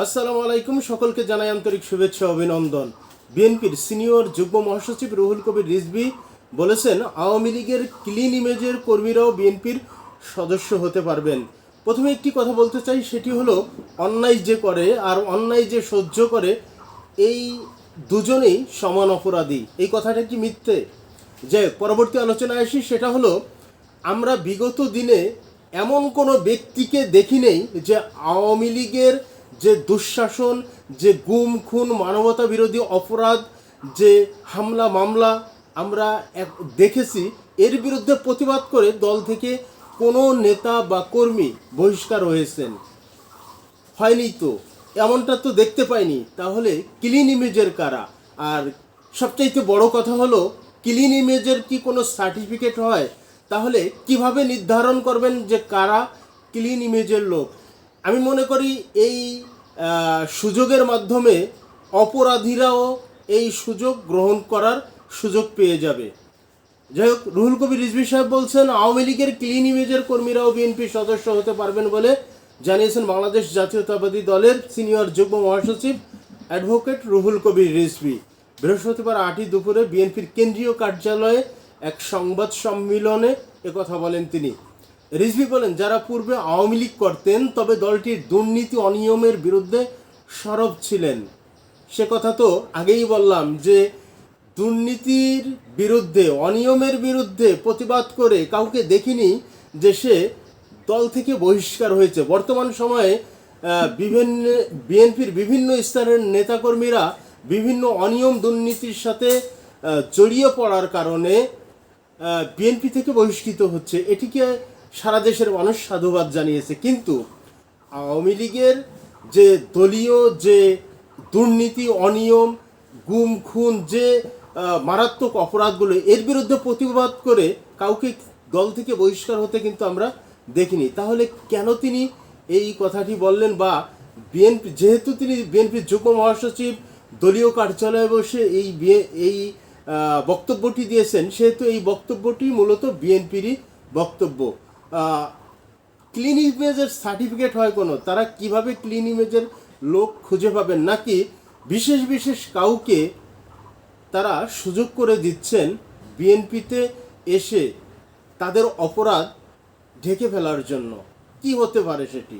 আসসালামু আলাইকুম, সকলকে জানাই আন্তরিক শুভেচ্ছা, অভিনন্দন। বিএনপির সিনিয়র যুগ্ম মহাসচিব রুহুল কবির রিজভি বলেছেন, আওয়ামী লীগের ক্লিন ইমেজের কর্মীরাও বিএনপির সদস্য হতে পারবেন। প্রথমে একটি কথা বলতে চাই, সেটি হলো, অন্যায় যে করে আর অন্যায় যে সহ্য করে, এই দুজনেই সমান অপরাধী। এই কথাটা কি মিথ্যে? যে পরবর্তী আলোচনায় আসি, সেটা হলো, আমরা বিগত দিনে এমন কোনো ব্যক্তিকে দেখি নেই যে আওয়ামী লীগের যে দুঃশাসন, যে গুম, খুন, মানবতা বিরোধী অপরাধ, যে হামলা, মামলা আমরা এক দেখেছি, এর বিরুদ্ধে প্রতিবাদ করে দল থেকে কোনো নেতা বা কর্মী বহিষ্কার হয়েছেন। হয়নি তো। এমনটা তো দেখতে পাইনি। তাহলে ক্লিন ইমেজের কারা? আর সবচাইতে বড় কথা হলো ক্লিন ইমেজের কি কোনো সার্টিফিকেট হয়? তাহলে কীভাবে নির্ধারণ করবেন যে কারা ক্লিন ইমেজের লোক? আমি মনে করি এই সুযোগের মাধ্যমে অপরাধীরাও এই সুযোগ গ্রহণ করার সুযোগ পেয়ে যাবে। যাই হোক, রুহুল কবির রিজভি সাহেব বলছেন, আওয়ামী লীগের ক্লিন ইমেজের কর্মীরাও বিএনপি সদস্য হতে পারবেন বলে জানিয়েছেন বাংলাদেশ জাতীয়তাবাদী দলের সিনিয়র যুগ্ম মহাসচিব অ্যাডভোকেট রুহুল কবির রিজভি। বৃহস্পতিবার আটই দুপুরে বিএনপির কেন্দ্রীয় কার্যালয়ে এক সংবাদ সম্মেলনে একথা বলেন তিনি। রিজভি বলেন, যারা পূর্বে আওয়ামী লীগ করতেন, তবে দলটির দুর্নীতি অনিয়মের বিরুদ্ধে সরব ছিলেন। সে কথা তো আগেই বললাম যে, দুর্নীতির বিরুদ্ধে, অনিয়মের বিরুদ্ধে প্রতিবাদ করে কাউকে দেখিনি যে সে দল থেকে বহিষ্কার হয়েছে। বর্তমান সময়ে বিভিন্ন বিএনপির বিভিন্ন স্তরের নেতাকর্মীরা বিভিন্ন অনিয়ম দুর্নীতির সাথে জড়িয়ে পড়ার কারণে বিএনপি থেকে বহিষ্কৃত হচ্ছে। এটিকে সারা দেশের মানুষ সাধুবাদ জানিয়েছে। কিন্তু আওয়ামী লীগের যে দলীয় যে দুর্নীতি, অনিয়ম, গুম, খুন, যে মারাত্মক অপরাধগুলো, এর বিরুদ্ধে প্রতিবাদ করে কাউকে দল থেকে বহিষ্কার হতে কিন্তু আমরা দেখিনি। তাহলে কেন তিনি এই কথাটি বললেন বা বিএনপি, যেহেতু তিনি বিএনপির যুগ্ম মহাসচিব, দলীয় কার্যালয়ে বসে এই এই বক্তব্যটি দিয়েছেন, সেহেতু এই বক্তব্যটি মূলত বিএনপিরই বক্তব্য। ক্লিন ইমেজের সার্টিফিকেট হয় কোনো, তারা কীভাবে ক্লিন ইমেজের লোক খুঁজে পাবেন? নাকি বিশেষ বিশেষ কাউকে তারা সুযোগ করে দিচ্ছেন বিএনপিতে এসে তাদের অপরাধ ঢেকে ফেলার জন্য? কি হতে পারে সেটি?